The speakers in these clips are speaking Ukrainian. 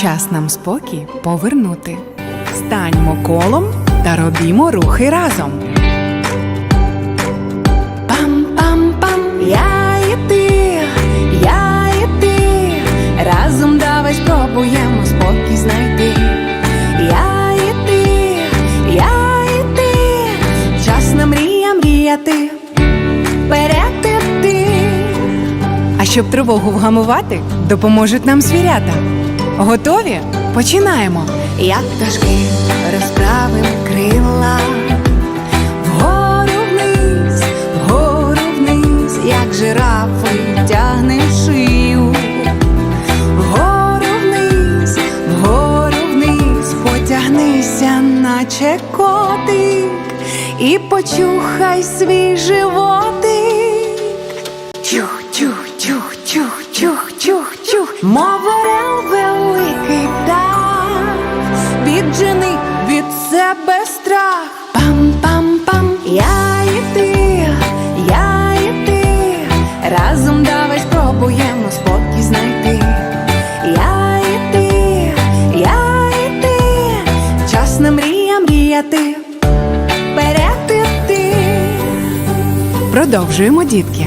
Час нам спокій повернути. Станьмо колом та робімо рухи разом. Пам-пам-пам, я і ти, я і ти. Разом давай спробуємо спокій знайти. Я і ти, я і ти. Час на мрія мріяти. Вперед іти. А щоб тривогу вгамувати, допоможуть нам звірята. Готові? Починаємо. Як пташки розправим крила. Вгору вниз, вгору вниз, як жирафи тягнем шию. Вгору вниз, вгору вниз, потягнися, наче котик, і почухай свій животик. Чух, чух, чух, чух, чух, чух, чух, мов орел великий дах, віджени від себе страх. Пам-пам-пам, я і ти, я і ти, разом давай спробуємо спокій знайти. Я і ти, я і ти, час на мрія мріяти. Продовжуємо, дітки.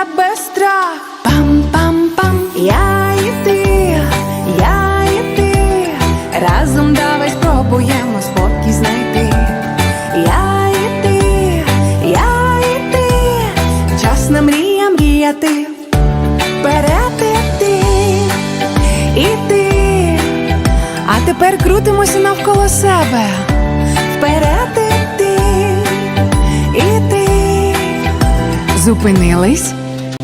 себе страх. Пам-пам-пам, я і ти, я і ти, разом давай спробуємо спокій знайти. Я і ти, я і ти, час на мрія мріяти. Вперед іти, іти. А тепер крутимося навколо себе. Вперед іти, іти. Зупинились